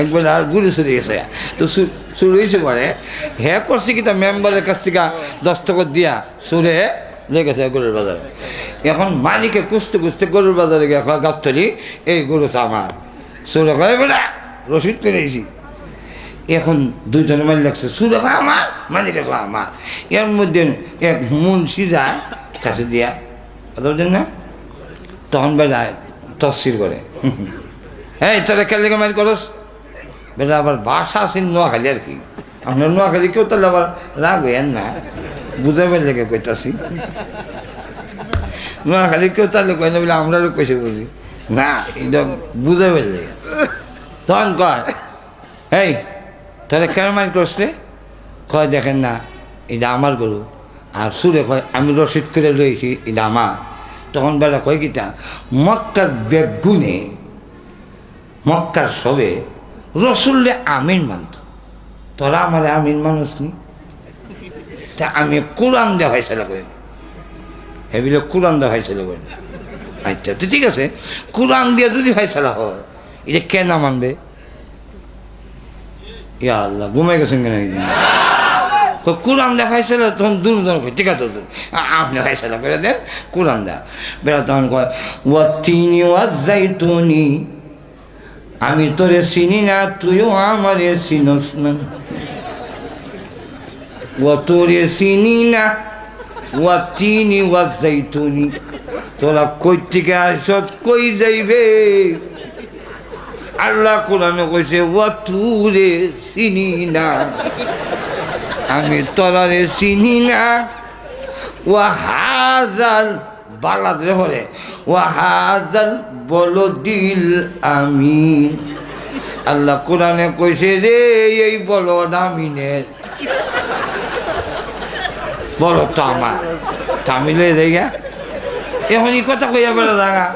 একবার আর গুরু চুরি গেছে। তো চুরি হয়েছে পরে। হে করছে কি তা মেম্বারের কাছ থেকে দস্তখত দিয়া সুরে লয়ে গেছে গরুর বাজারে। এখন মালিকে কুস্তে কুস্তে গরুর বাজারে গিয়ে গাবতলি, এই গরু তো আমার। সুরে কয়ে বেড়া রসিদ করেছি এখন দুজনে মালিক লাগছে, সুরে কয় আমার মালিকে কয় আমার। এর মধ্যে এক মুন্সি যায় কাছে দিয়া, কথা বলছেন না? তখন বেলায় তফসির করে। এই, তোরা কেলে মারি করস? বেলা আবার বাসা আছে নোয়াখালী আর কি। আপনার নোয়াখালী কেউ তাহলে আবার রাগ হইয়েন না। বুঝাবার লেগে কইতাছি। নোয়াখালী কেউ তাহলে কই না, বলে আমরাও কইছে বুঝি। না, এটা বুঝাবার লেগে। তখন কয় এই তাহলে মারি করছে? কয়, দেখেন না, এটা আমার গরু। আর সুরে কয়, আমি রসিদ করে রয়েছি এটা আমার। তখন বেলা কয় কিতা মক্কার বেগুনে, মক্কার সবে রসুল্লে আমিন মানত। তোরা আমার আমিন মানুষ নি তা আমি কোরআন দেওয়া হয়েছিল করে হেবিলে কোরআন দেওয়া হয়েছিল করে আচ্ছা তো ঠিক আছে। কোরআন দিয়ে যদি ফয়সালা হয়, এটা কেন মানবে? ইয়া আল্লাহ ঘুমাই গেছেন কেন একদিন কোরআন দেখাইছিল তখন দুজন ঠিক আছে আপনি ফয়সালা করে দেন, কোরআন দেয়া বেড়া তখন কয়, ওয়া তিনি ওয়া জাইতুনি আমি তোরে চিনি না, তুইও আমারে চিনস না। ও তোরে চিনি না, ও চিনি ওয়া যাইতুনি তোরা কই থেকে আসত কই যাইবে? আল্লাহ কোরআনে কইছে ওয়া তুরে চিনি না। আমি তোরারে চিনি না। ওয়া হাজাল বালাদরে হরে ওয়া হাজাল বলো দিল আমি আল্লাহ কোরআনে কইছে রে এই বলদ আমিনের। বলো তো আমার। তামিলে দেখা এখন এই কথা কইয়া বেড়া দেখা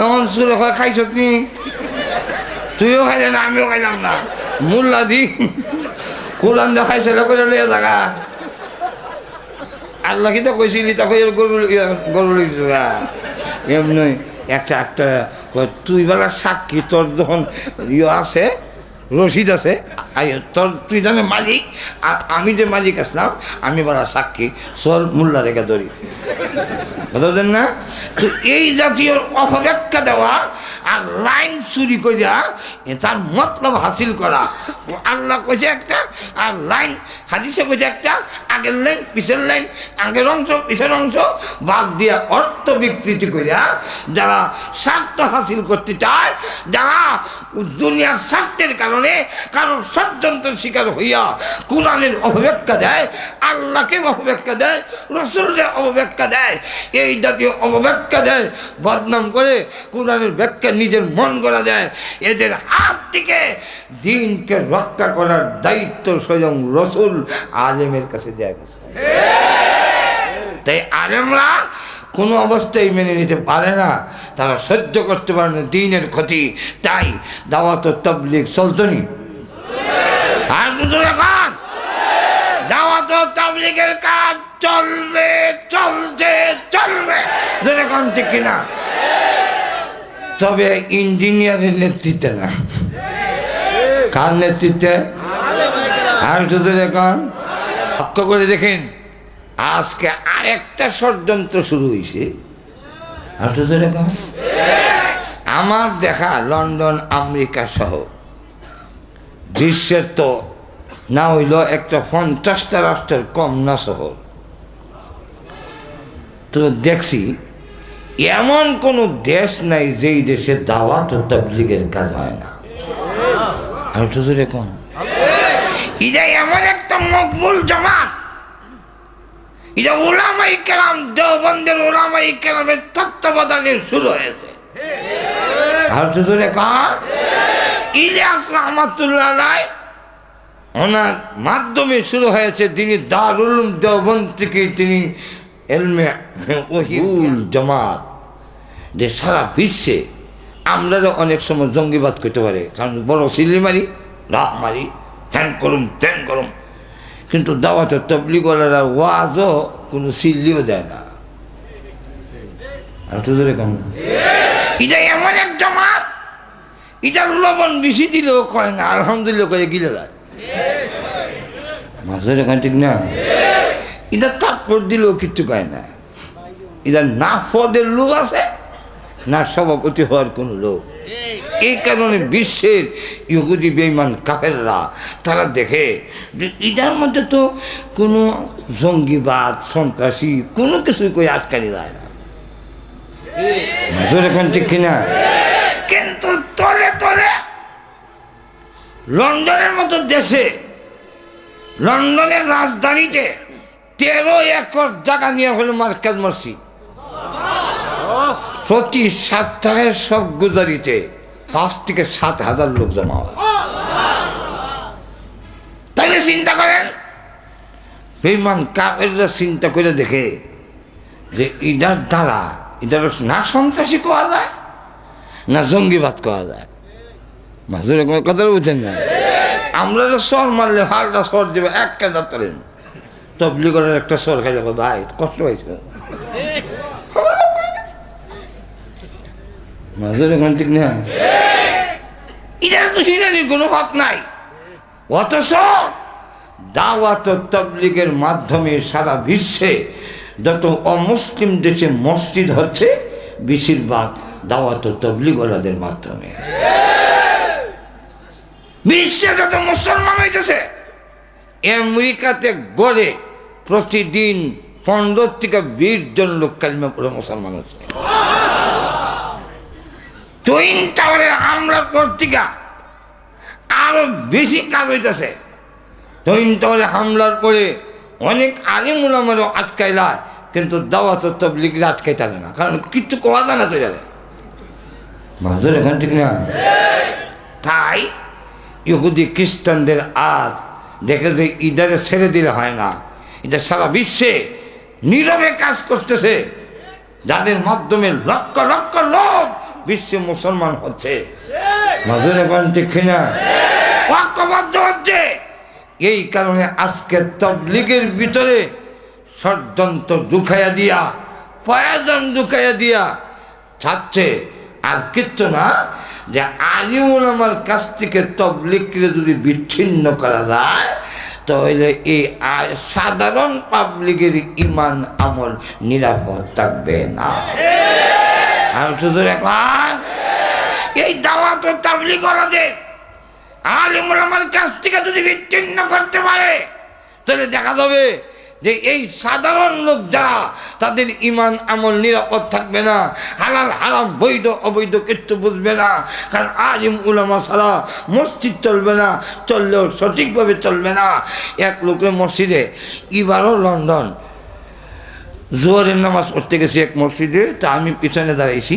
এখন সুরে কয়, খাইছ নি? তুইও খাইলে না, আমিও খাইলাম না। মোল্লা দি। কোরআন দেখাইছিল করে লিয়ে দেখা আল্লাহ কি তো কইছিলি তখন গরু গরু এমনি একটা একটা তুই বেলা সাক্ষী, তোর যখন ইয়ে আছে, রশিদ আছে তোর, তুই জানে মালিক? আর আমি যে মালিক আসলাম, আমি বলা সাক্ষী সর মোল্লা রেখে ধরি। বুঝলেন না? তো এই জাতীয় অপব্যাখ্যা দেওয়া আর লাইন চুরি করিয়া তার মতলব হাসিল করা। আল্লাহ কইছে একটা, আর লাইন, হাদিসে কইছে একটা, আগের লাইন, পিছের লাইন, আগের অংশ, পিছের অংশ, বাদ দিয়া অর্থ বিকৃতি করিয়া যারা স্বার্থ হাসিল করতে চায়, যারা দুনিয়ার স্বার্থের কারণে কারোর ষড়যন্ত্র শিকার হইয়া কোরআনের অপব্যাখ্যা দেয়, আল্লাহকে অপব্যাখ্যা দেয়, রসুলকে অপব্যাখ্যা দেয়, এই জাতীয় অপব্যাখ্যা দেয়, বদনাম করে কোরআনের ব্যাখ্যা নিজের মন করা দেয়, এদের হাত থেকে দিনকে রক্ষা করার দায়িত্ব স্বয়ং রসুল আলেমের কাছে দেয়া তাই আলেমরা কোনো অবস্থায় মেনে নিতে পারে না, তারা সহ্য করতে পারে না, দিনের ক্ষতি। তাই দাওয়াত ও তবলিগ তবলিগের কাজ চলবে, চলছে, চলবে। যেরকম তবে ইঞ্জিনিয়ারের নেতৃত্বে না। কার নেতৃত্বে? আর শুধু দেখুন লক্ষ্য করে দেখেন, আজকে আরেকটা ষড়যন্ত্র শুরু হয়েছে আর শুধু আমার দেখা লন্ডন, আমেরিকা সহ। বিশ্বের তো না হইল একটা পঞ্চাশটা রাষ্ট্রের কম না শহর। তো দেখছি, এমন কোনো দেশ নাই যেই দেশে দাওয়াত ও তাবলিগের কাজ হয় না। আর তো জোরে কোন। এটা এমন একটা মকবুল জামাত। এটা ওলামাই কেরাম, দেওবন্দের ওলামাই কেরামের তত্ত্বাবধানে শুরু হয়েছে। আর তো জোরে কোন। ইলিয়াস রহমতুল্লাহ আলাই ওনার মাধ্যমে শুরু হয়েছে তিনি দারুল উলুম দেওবন্দ থেকে তিনি এলমে ওহিউল জামাত যে সারা বিশ্বে আমরাও অনেক সময় জঙ্গিবাদ করতে পারে। কারণ বড় সিলি মারি রাহ মারি হ্যান করুম ত্যান করুম। কিন্তু দাওয়াতে তবলিগলারা ওয়াজও কোনো সিল্লিও দেয় না। আর কেমন এটা এমন এক জামাত এটার লবণ বেশি দিলেও কয় না, আলহামদুলিল্লাহ করে গিলে যায়। মাছের এখান ঠিক না? এটা তাৎপর দিলেও কিচ্ছু কয় না। এটা না পদের লোক আছে, না সভাপতি হওয়ার কোনো লোক এই কারণে বিশ্বের ইহুদি বেইমান কাফেররা, তারা দেখে যে এটার মধ্যে তো কোনো জঙ্গিবাদ, সন্ত্রাসী কোনো কিছুই কই আজকালি যায় না। এখান ঠিক কিনা লন্ডনের মতো দেশে, লন্ডনের রাজধানীতে তেরো একর জায়গা নিয়ে হলো মার্কাজ মসজিদ প্রতি সপ্তাহে সব গুজারিতে পাঁচ থেকে সাত হাজার লোক জমা হয়। তাহলে চিন্তা করেন বেমান কাপেররা চিন্তা করে দেখে যে ইটার দ্বারা ইটার না সন্ত্রাসী কোয়া যায়, না জঙ্গিবাদ কোয়া যায়। মাঝে কথা বুঝছেন না? আমরা তো সর মারলে হালটা সর দেবে এক কাজা তোলেন তবলিগের একটা সর খাইলে ভাই কষ্ট হয়েছে মাঝে এখান ঠিক না এটার তো হিরানির কোনো হক নাই। অথচ দাওয়াত তবলিগের মাধ্যমে সারা বিশ্বে যত অমুসলিম দেশে মসজিদ হচ্ছে বেশিরভাগ দাওয়াত তবলিগলাদের মাধ্যমে। বিশ্বে যত মুসলমান হইতেছে, আমেরিকাতে গড়ে প্রতিদিন পনেরো থেকে বিশ জন লোক কালিমা পড়ে মুসলমান হচ্ছে। টুইন টাওয়ারে হামলার পর থেকে আরও বেশি কাজ হইতেছে। টুইন টাওয়ারে হামলার পরে অনেক আলিম উলামারও আটকাইলা, কিন্তু দাওয়াত তবলিগরা আটকাইতে না, কারণ কিচ্ছু কোয়া যায় না তো যাবে মাঝের এখান ঠিক না। তাই ইহুদি খ্রিস্টানদের আজ দেখে যে ইদারে ছেড়ে দিলে হয় না। এটা সারা বিশ্বে নীরবে কাজ করতেছে। যাদের মাধ্যমে লক্ষ লক্ষ লোক বিশ্বে মুসলমান হচ্ছে। হচ্ছে। এই কারণে আজকে তবলিগের ভিতরে ষড়যন্ত্র ঢুকাইয়া দিয়া, প্রয়োজন ঢুকাইয়া দিয়া ছাড়ছে। আর কিচ্ছু না যে আলিমুল আমার কাছ থেকে তবলিগকে যদি বিচ্ছিন্ন করা যায় তাহলে এই সাধারণ পাবলিকের ইমান, আমল নিরাপদ থাকবে না। আর শুধু এখন এই দাওয়াত তাবলিগ ওলাদের আলিমুল আমার কাছ থেকে যদি বিচ্ছিন্ন করতে পারে, তাহলে দেখা যাবে যে এই সাধারণ লোক যারা, তাদের ইমান আমল নিরাপদ থাকবে না। হালাল, হারাম, বৈধ, অবৈধ কিচ্ছু বুঝবে না। কারণ আলিম, উলামা ছাড়া মসজিদ চলবে না, চললেও সঠিকভাবে চলবে না। এক লোকের মসজিদে, এবারও লন্ডন। জোয়ারের নামাজ পড়তে গেছি এক মসজিদে, তা আমি পিছনে দাঁড়াইছি।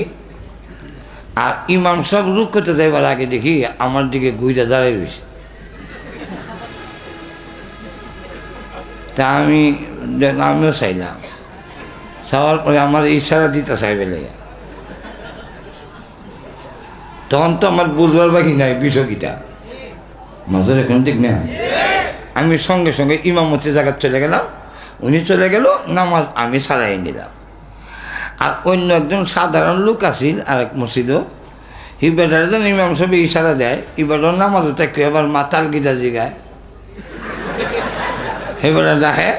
আর ইমাম সাহেব রুখ করতে যাইবার আগে দেখি, আমার দিকে গুইটা দাঁড়াই রয়েছে। তা আমি আমিও চাইলাম। চাওয়ার পরে আমার ইশারা দিতে চাইবে লেগে। তখন তো আমার বুঝবার বাকি নাই বিষয়টা মাঝের এখন ঠিক না আমি সঙ্গে সঙ্গে ইমামতি জায়গায় চলে গেলাম। উনি চলে গেল, নামাজ আমি সারাই নিলাম। আর অন্য একজন সাধারণ লোক আছিল আর এক মসজিদও যেন ইমাম সাহেব ইশারা দেয়, এবারও নামাজও তাকে এবার মাতাল গিটা জিগায়। এবারে দেখে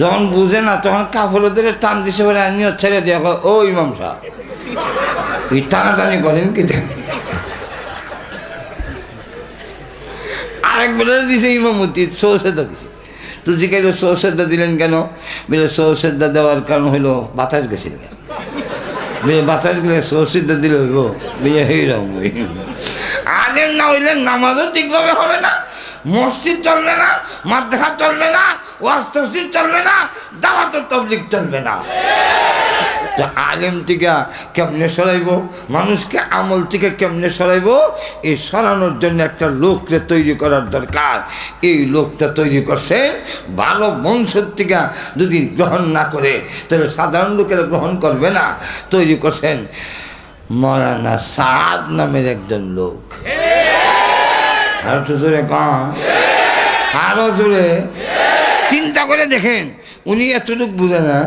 যখন বুঝে না, তখন কাপড়দের টান দিছে বলে আনিও ছেড়ে দিয়ে। ও ইমাম সাহেব তুই টানাটানি করেন কি আরেক বেলা দিছে ইমামতি সৌসেদা দিছে। তো জিজ্ঞাসা সৌসেদা দিলেন কেন? বলে সৌসেদা দেওয়ার কারণ হইল বাতাস গেছিল কেন? বলে বাতাস গেলে সৌসেদা দিলে হইব। বলে এইরকম আলেম না হইলে নামাজও ঠিকভাবে হবে না। মসজিদ চলবে না মাদ্রাসা চলবে না ওয়াজ চলবে না দাওয়াত তবলিক চলবে না। তো আলেম থেকে কেমনে সরাইব মানুষকে আমল থেকে কেমনে সরাইব এই সরানোর জন্য একটা লোককে তৈরি করার দরকার। এই লোকটা তৈরি করছে ভালো বংশের থেকে যদি গ্রহণ না করে তাহলে সাধারণ লোকেরা গ্রহণ করবে না। তৈরি করছেন মৌলানা সাদ নামের একজন লোক। আর একটু জোরে কম আরও জোরে। চিন্তা করে দেখেন। উনি এতটুক বুঝে না,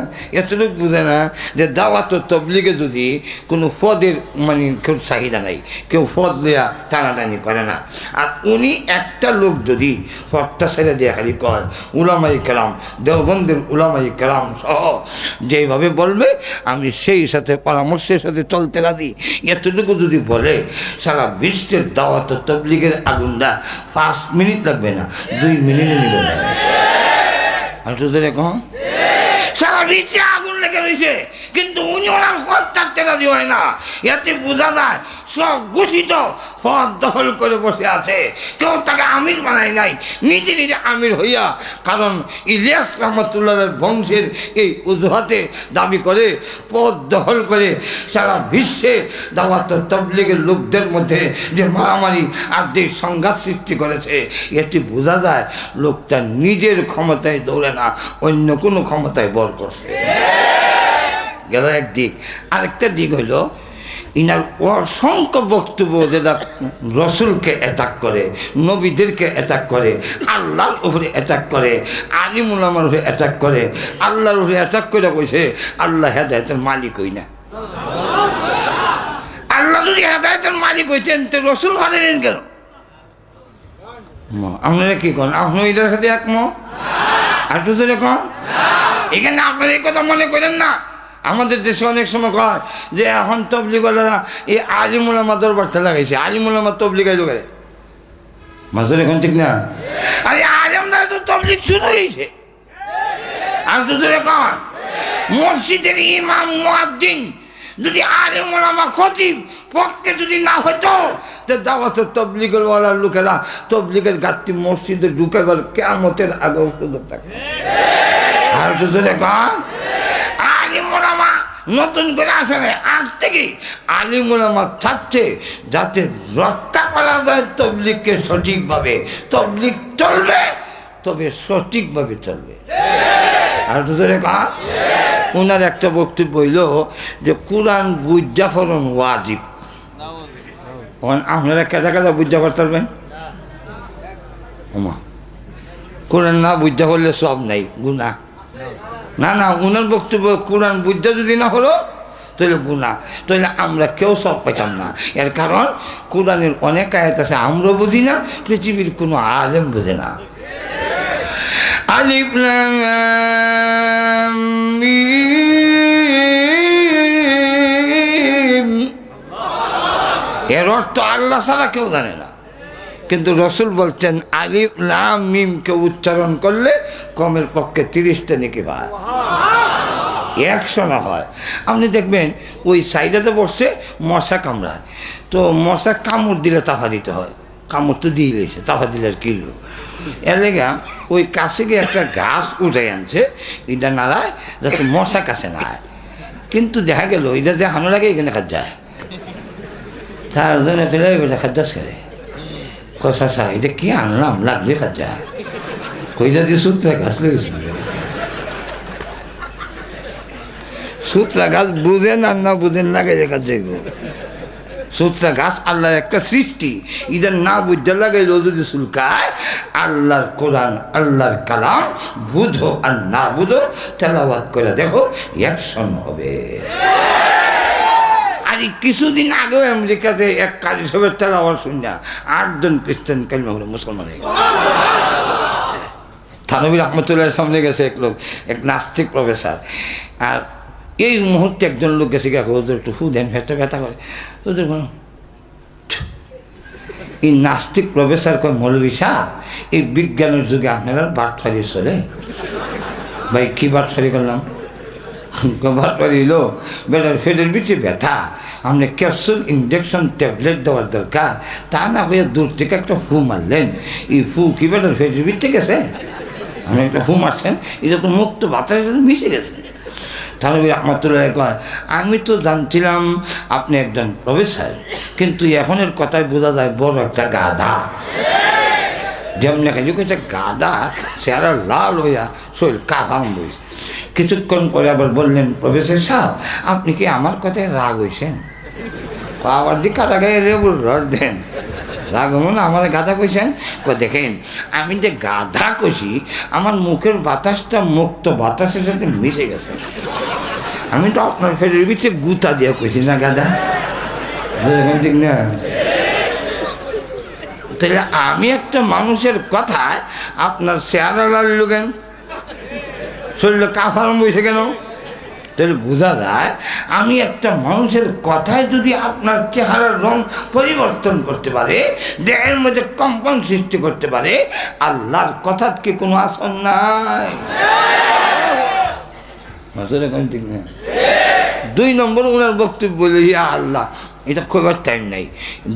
এতটুক বুঝে না যে দাওয়াত তবলিগে যদি কোনো পদের মানে কেউ চাহিদা নাই, কেউ পদ দেয়া টানাটানি করে না। আর উনি একটা লোক যদি পদটা ছেড়ে দিয়ে খালি কয় উলামাই কেরাম, দেওবন্দের উলামাই কেরাম সহ, যেইভাবে বলবে, আমি সেই সাথে পরামর্শের সাথে চলতে রাজি। এতটুকু যদি বলে, সারা বিশ্বের দাওয়াত তবলিগের আগুনটা পাঁচ মিনিট লাগবে না, দুই মিনিটে নিবে না। আর তোদের কম সারা নিচে আগুন লেগে রয়েছে কিন্তু উনি ওনার পথ ছাড়তে রাজি হয় না। এতে বোঝা যায়, সব ঘোষিত পথ দখল করে বসে আছে। কেউ তাকে আমির বানায় নাই, নিজে নিজে আমির হইয়া, কারণ ইলিয়াস রহমতুল্লাহের বংশের এই অজুহাতে দাবি করে, পথ দখল করে সারা বিশ্বে দাওয়াত তবলিগের লোকদের মধ্যে যে মারামারি আর যে সংঘাত সৃষ্টি করেছে এটি বোঝা যায় লোকটা নিজের ক্ষমতায় দৌড়ে না, অন্য কোনো ক্ষমতায় বল করছে। গেল একদিক। আরেকটা দিক হইল, ইনার অসংখ্য বক্তব্য যেটা রসুলকে অ্যাটাক করে, নবীদেরকে অ্যাটাক করে, আল্লাহর উপরে অ্যাটাক করে আলিমুলামার উপরে অ্যাটাক করে, আল্লাহর উপরে অ্যাটাক করে কইছে, আল্লাহ হেদায়তের মালিক হই না। আল্লাহ যদি হেদায়তের মালিক হইতেন, তো রসুল হারেন কেন? আপনারা কি করেন আপনি এটার সাথে একমত? আর তো কন? এখানে আপনারা এই কথা মনে করেন না। আমাদের দেশে অনেক সময় কয় যে এখন তবলিগলারা এই আলিমুলামা দরবারটা লাগাইছে আলিমুলামা তবলিগাই লোকে মাঝের এখন ঠিক না? আরে আজম দ্বারা তো তবলিগ শুরু হয়েছে। আর তো জোরে কন, মসজিদের ইমাম মুয়াদ্দিন যদি আলিম ওলামা খতিব পক্ষে যদি না হতো, তো দাওয়াত তবলিগের ওয়ালার লোকেরা তবলিগের গাছটি মসজিদে ঢুকেবার কেমতের আগেও সুযোগ থাকে। আর তো জোরে কন, আলিম ওলামা নতুন করে আসে না আজ থেকে আলিম ওলামা চাচ্ছে যাতে রক্ষা করা যায় তবলিগকে সঠিকভাবে। তবলিগ চলবে, তবে সঠিকভাবে চলবে। আর জোরে কা ওনার একটা বক্তব্য হইল যে, কোরআন বুঝা ফরন ওয়াজিব আপনারা কেদা কেদা বুঝা করতে পারবেন? কোরআন না বুঝা করলে সব নাই গুণা না না, উনার বক্তব্য কোরআন বুঝা যদি না হলো, তাহলে গুণা তাহলে আমরা কেউ সব পেতাম না। এর কারণ, কোরআনের অনেক আয়াত আছে আমরা বুঝি না, পৃথিবীর কোনো আলেম বুঝে না। এর অর্থ আল্লাহ ছাড়া কেউ জানে না। কিন্তু রসুল বলছেন, আলিফ লাম মিমকে উচ্চারণ করলে কমের পক্ষে তিরিশটা নাকি পায় একশো না হয়। আপনি দেখবেন, ওই সাইডাতে বসছে মশা কামড়ায়। তো মশা কামড় দিলে তাফা দিতে হয়। কামড় তো দিয়ে দিয়েছে তাফা দিলে আর কিলো এর লেগা ওই কাছে গিয়ে একটা ঘাস উঠে আনছে, এটা নাড়ায়, যাতে মশা কাছে না আয়। কিন্তু দেখা গেল, এটা যে হানো লাগে এখানে খাদ যায় তার জন্য বেটা খাদ্যাস করে। কষা সা এটা কি আনলাম? খাদ যায় কইটা দিয়ে সূত্রে গাছ লেগেছিল সুতরা গাছ বুঝেন আর না বুঝেন লাগে দেখা যাইব সুতরা গাছ আল্লাহর একটা সৃষ্টি। ইদের না বুঝতে লাগাইল যদি চুলকায় আল্লাহর কোরআন আল্লাহর কালাম বুঝো আর না বুঝো তেলাবাদ করে দেখো অ্যাকশন হবে। আর কিছুদিন আগেও আমেরিকাতে এক কালী সবের তেলাওয়ার শুনিয়া আটজন খ্রিস্টান কালিমা হলো? মুসলমান হয়ে। থানবির রহমতুল্লাহ সামনে গেছে এক লোক, এক নাস্তিক প্রফেসর। আর এই মুহূর্তে একজন লোক গেছে গিয়ে ওদের একটু ফু দেন ফেটে ব্যথা করে। ওদের এই নাস্তিক প্রফেসর কয় শাহ এই বিজ্ঞানের যুগে আপনারা বাটফারি চলে ভাই, কী বাটফারি করলাম? বাটফারি এলো বেটার ফেটের বিচে ব্যথা। আপনি ক্যাপসুল ইঞ্জেকশন ট্যাবলেট দেওয়ার দরকার তা না হয়ে দূর থেকে একটা ফু মারলেন এই ফু কি বেটার ফেটের বিচে গেছে আপনি একটা ফু মারছেন এটা তো মুক্ত বাতাসের সাথে মিশে গেছে থানবী রহমতুল্লাহ কয় আমি তো জানছিলাম আপনি একজন প্রফেসর কিন্তু এখনের কথায় বোঝা যায় বড় একটা গাধা যেমন খালি কইছে গাধা চেহারা লাল হইয়া শরীর কাভাম বইছে কিছুক্ষণ পরে আবার বললেন, প্রফেসর সাহেব, আপনি কি আমার কথায় রাগ হয়েছেন আবার দিকে রাগাই লেবুর রস দেন রাগমন আমার গাধা কইছেন? কই দেখেন, আমি যে গাধা কইছি, আমার মুখের বাতাসটা মুক্ত বাতাসের সাথে মিশে গেছে। আমি তো আপনার ফেরের ভিতরে গুতা দিয়ে কইছি, না গাধা? ঠিক না। তাহলে আমি একটা মানুষের কথায় আপনার চেহারা লাগল কেন শরীরে কাফার বসে কেন? তাহলে বোঝা যায়, আমি একটা মানুষের কথায় যদি আপনার চেহারার রং পরিবর্তন করতে পারে, দেহের মধ্যে কম্পন সৃষ্টি করতে পারে, আল্লাহর কথার কি কোনো আসন নাই? দুই নম্বর ওনার বক্তব্য বলে ইয়া আল্লাহ, এটা কবার টাইম নাই।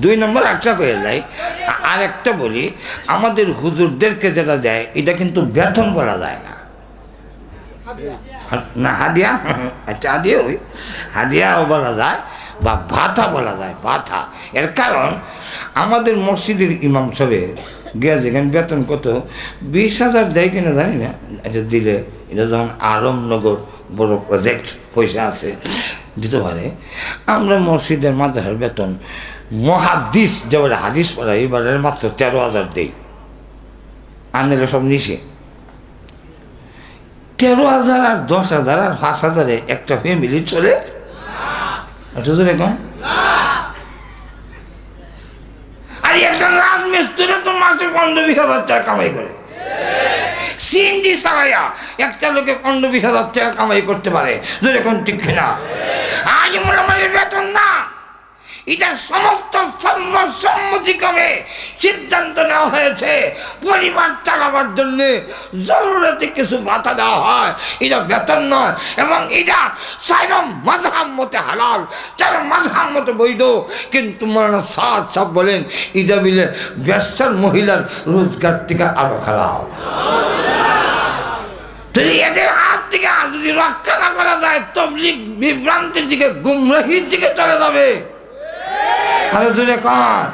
দুই নম্বর একটা করে দেয় আর একটা বলি, আমাদের হুজুরদেরকে যেটা দেয়, এটা কিন্তু বেতন বলা যায় না। না, হাদিয়া? আচ্ছা হাদিয়া ওই। হাদিয়াও বলা যায় বা ভাতা বলা যায় ভাতা এর কারণ, আমাদের মসজিদের ইমাম সবে গিয়া যেখানে বেতন কত? বিশ হাজার দেয় কিনা জানি না। এটা দিলে, এটা যখন আলমনগর বড় প্রজেক্ট পয়সা আছে, দিতে পারে। আমরা মসজিদের মাদ্রাসার বেতন মহাদিস যেবারে হাদিস পড়া এবারে মাত্র তেরো হাজার দেই। আনলে সব নিচে তেরো হাজার আর দশ হাজার আর পাঁচ হাজারে একটা ফ্যামিলি চলে? এটা তো দেখুন আর একটা রাজমিস্ত্রি তো মাসে পনেরো বিশ হাজার টাকা কামাই করে। সিএনজি চালাইয়া একটা লোকে পনেরো বিশ হাজার টাকা কামাই করতে পারে। যেরকম ঠিক না। আজ মোটামুটি বেতন না। এটা সমস্ত সর্বসম্মতিক্রমে সিদ্ধান্ত নেওয়া হয়েছে। পরিবার চালাবার জন্যে জরুরতে কিছু ভাতা দেওয়া হয়। এটা বেতন নয়, এবং এটা সাইরম মাঝহাম মতে হালাল। চার মাঝহাম মতে বৈধ। কিন্তু মারা সাদ সাহ বলেন এটা মিলে ব্যবসার মহিলার রোজগার থেকে আরও খারাপ। যদি এদের হাত থেকে যদি রক্ষা না করা যায় তবলিক বিভ্রান্তির দিকে, গুমরাহির দিকে চলে যাবে। আরও জোরে কন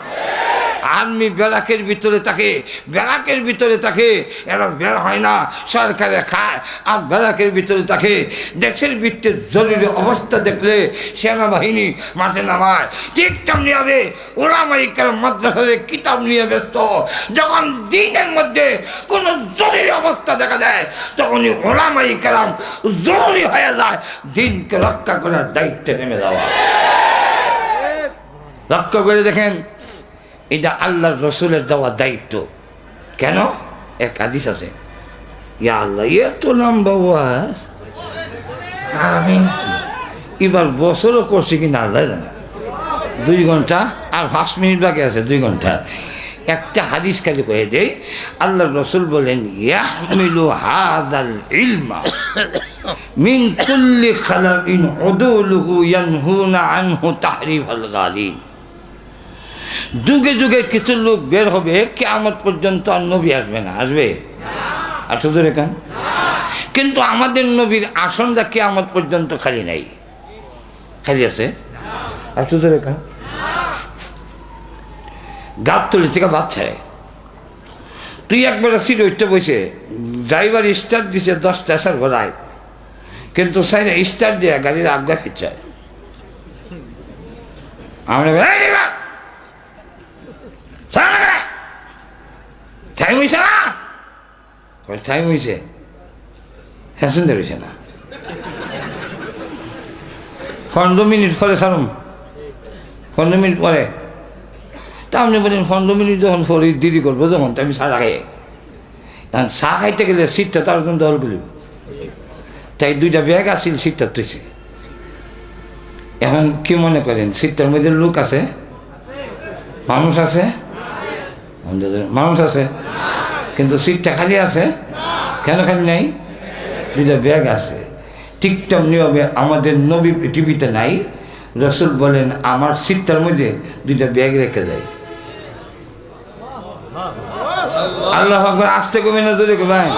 আর্মি ব্যারাকের ভিতরে থাকে, ব্যারাকের ভিতরে থাকে। এরা বের হয় না, সরকারে খায়। আর ব্যারাকের ভিতরে থাকে, দেশের ভিত্তির জরুরি অবস্থা দেখলে সেনাবাহিনী মাঠে নামায়। ঠিক তেমনি হবে ওরামাইকার মাদ্রাসারে কিতাব নিয়ে ব্যস্ত। যখন দিনের মধ্যে কোনো জরুরি অবস্থা দেখা যায় তখনই ওলামাই কালাম জরুরি হয়ে যায়, দিনকে রক্ষা করার দায়িত্বে নেমে যাওয়া। লক্ষ্য করে দেখেন, এটা আল্লাহর রসুলের দেওয়া দায়িত্ব। কেন? এক আদিস আছে, ইয়া আল্লাহ, এত লম্বা ওয়াজ, আমি এবার বছরও করছি কিনা আল্লাহ জানে। দুই ঘণ্টা আর পাঁচ মিনিট বাকি আছে, দুই ঘণ্টা। একটা হাদিস খালি কয়ে দেই আল্লাহ রসুল বলেন, ইয়াহমিলু হাদাল ইলমা মিন কুল্লি খালাবিন উদুলুহু ইয়ানহুনা আনহু তাহরিফাল গালিন যুগে যুগে কিছু লোক বের হবে কেমন পর্যন্ত আর নবী আসবে না। আসবে? আসো তো রেখান কিন্তু আমাদের নবীর আসনটা কেমন পর্যন্ত খালি নাই। খালি আছে? আসো রেখান গাপ তুলি থেকে বাচ্চায় তুই একবার সিট উঠতে বসে, ড্রাইভার স্টার্ট দিছে দশটা আসার ঘোড়ায় কিন্তু সাইনে স্টার্ট দিয়ে গাড়ির আজ্ঞা ফিরছায় আমরা বলি, "এই driver, চালা না টাইম হয়েছে না? টাইম হয়েছে হ্যাসেন্দার হয়েছে না? পনেরো মিনিট পরে সারুম পনেরো মিনিট পরে। তা আপনি বলেন, পনেরো মিনিট যখন পরে দেরি করব, যখন তো আমি চা খাই এখন চা খাইতে গেলে সিটটা তার জন্য দল করিব তাই দুইটা ব্যাগ আসিল সিটটা তুইছে। এখন কি মনে করেন সিটটার মধ্যে লোক আছে? মানুষ আছে? মানুষ আছে, কিন্তু সিটটা খালি আছে। কেন খালি নাই? দুইটা ব্যাগ আছে। ঠিকঠাক নিয়মে আমাদের নবী পৃথিবীতে নাই। রসুল বলেন, আমার সিটটার মধ্যে দুইটা ব্যাগ রেখে দেয়। আল্লাহ আসতে কমে না, জোরে কমায়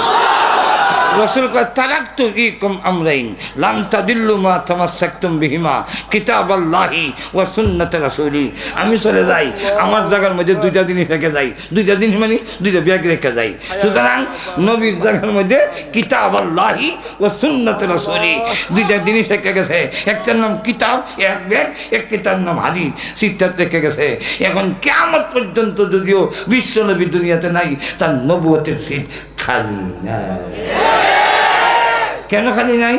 রসুল তারাক তো ই কম আমরাইন লাম তাদিল্লু মা তামাসাক্তুম বিহিমা কিতাব আল্লাহি ওয়া সুন্নাত রাসূলি। আমি চলে যাই, আমার জায়গার মধ্যে দুইটা জিনিস রেখে যাই। দুইটা জিনিস মানে দুইটা ব্যাগ রেখে যাই। সুতরাং নবীর জায়গার মধ্যে কিতাব আল্লাহি ওয়া সুন্নাত রাসূলি। দুইটা জিনিস রেখে গেছে। একটার নাম কিতাব, এক ব্যাগ এক কিতাব নাম হাদিস। সিদ্ধাত রেখে গেছে। এখন কেমন পর্যন্ত যদিও বিশ্ব নবী দুনিয়াতে নাই, তার নবুয়তের সিট খালি নাই। কেন খালি নাই?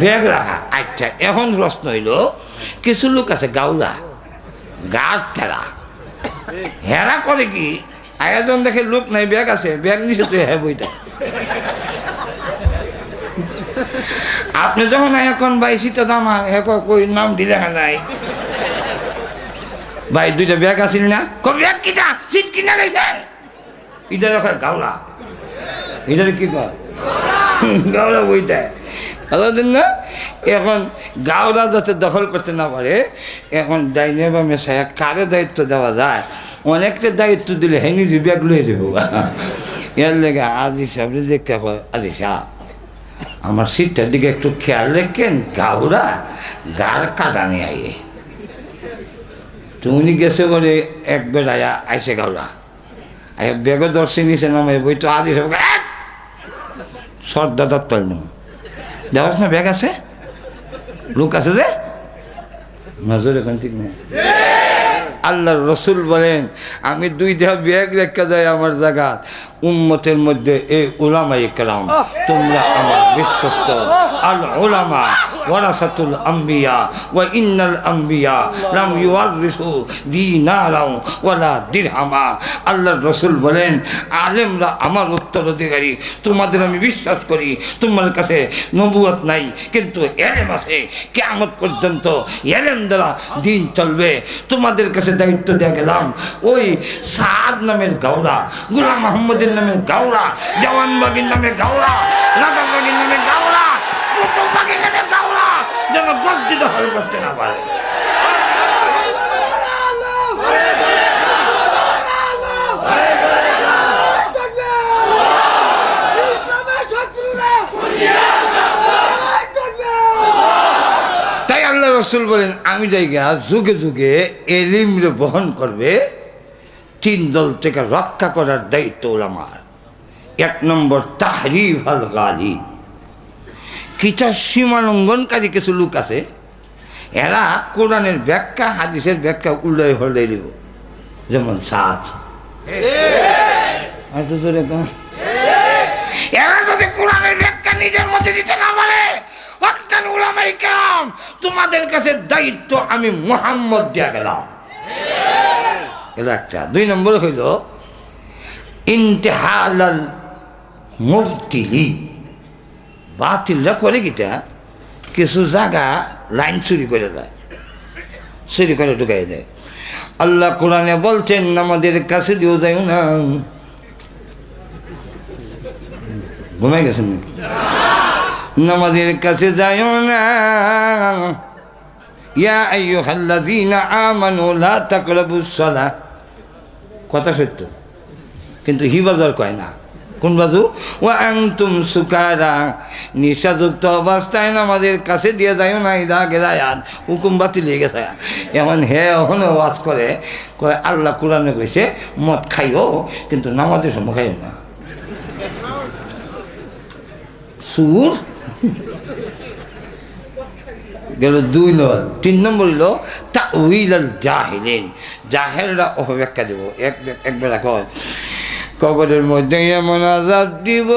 ব্যাগ রাখা আচ্ছা এখন প্রশ্ন হইল, কিছু লোক আছে গাউরা গাছ ঠেলা হেরা করে কি? আয়োজন দেখে লোক নাই, ব্যাগ আছে, ব্যাগ নিচে তুই হ্যাঁ বইটা আপনি যখন এখন ভাই সীতা দামা হ্যাঁ কই, নাম দিলে নাই? ভাই, দুইটা ব্যাগ আছিল না? ব্যাগ কিটা? সিট কিনা গেছেন এটা দেখো গাওলা এটা কি কয়? গাওলা বইটা দিন না, এখন গাওরা যাতে দখল করতে না পারে, এখন ডাইনে বা মেশায় কারে দায়িত্ব দেওয়া যায়? অনেকটা দায়িত্ব দিলে হে নিজে ব্যাগ লয়ে যাব। এর লেগে আজি সাহেব দেখতে কয় আজি সাহ আমার সিটটার দিকে একটু খেয়াল রেখেন, গাওরা গার কাটানি আইয়ে তুমি গেছে বলে এক বেড়াইয়া আইসে গাওরা। আয়া বেগ দর্শি নিছে নামে বই তো আজি সব সর দাদার তল নাম দেওয়াস না ব্যাগ আছে? লোক আছে যে? নজর এখন ঠিক নেই। আল্লাহ রসুল বলেন আমি দুই দেহ ব্যাগ রেখে যাই আমার জায়গা উম্মতের মধ্যে এ ওলামাই কালাম তোমরা আমার বিশ্বস্ত। আল ওলামা ওয়ারাসাতুল আম্বিয়া ওয়া ইন্নাল আম্বিয়া লাম ইউয়ারিসু দিনারাও ওয়ালা রসুল বলেন, আলেমরা আমার উত্তরাধিকারী, তোমাদের আমি বিশ্বাস করি, তোমার কাছে নবুয়ত নাই, কিন্তু এলেম আছে। কেমন পর্যন্ত এলেম দ্বারা দিন চলবে। তোমাদের কাছে দায়িত্ব দেওয়া গেলাম। ওই সাদ নামের গাওড়া গুলাম মোহাম্মদের নামে গাওড়া জওয়ানবাগির নামে গাওড়া রাজাবাগির নামে গাওড়া যেন বজ্জিত হল করতে না পারে। তাই আল্লাহ রসুল বলেন, আমি জায়গা যুগে যুগে এলিমরে বহন করবে, তিন দল থেকে রক্ষা করার দায়িত্ব আমার। এক নম্বর তাহরিফ আল গালি। কিটা সীমা লঙ্ঘনকারী কিছু লোক আছে এরা কোরআনের ব্যাখ্যা হাদিসের ব্যাখ্যা উল্লাই হল্লাই দিব। যেমন সাত কম। এরা যদি কোরআনের ব্যাখ্যা নিজের মধ্যে দিতে না পারে ওয়াক্তান উলামাই কেরাম তোমাদের কাছে দায়িত্ব আমি মোহাম্মদ দিয়া গেলাম। এটা একটা। দুই নম্বর হইল ইন্তেহালাল মুবতিলি। বাতিলরা করে কিটা, কিছু জায়গা লাইন চুরি করে দেয়। চুরি করে ঢুকাই দেয়। আল্লাহ কোরআনে বলছেন, আমাদের কাছে দিও যাই না। ঘুমাই গেছেন নাকি? নামাজের কাছে যাইও না। ইয়া আইয়ুহাল্লাযীনা আমানু লা তাকরাবুস সালাহ। কথা সত্য, কিন্তু হি বাজার কয় না। কোন বাজু? ও আংতুম সুকারা। নিশাযুক্ত অবস্থায় আমাদের কাছে দিয়ে যাইও না, ইদা গেলায়াত হুকুম বাতিল হয়ে গেছে। এমন হে ওখানে ওয়াজ করে, কয় আল্লাহ কোরআনে কইছে, মদ খাইও, কিন্তু নামাজের সময় খাইও না। সুর? গেল দুই নম্বর। তিন নম্বর হইল তা উইলাল জাহিলেন। জাহেলরা অপব্যাখ্যা দেব। এক একবেলা কয় কবরের মধ্যে এমন আজাব দিব।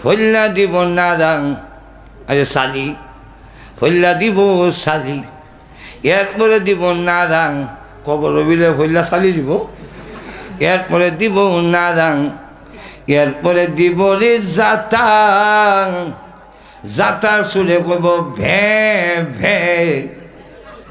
ফল্লা দিব নারাং। আরে শালি ফল্লা দিব শালি এরপরে দিব নারাং। কবর বিলে ফল্লা শালি দিব। এরপরে দিব নারাং। এরপরে দিব রে জাতাং। জাতার সুরে ভে ভে।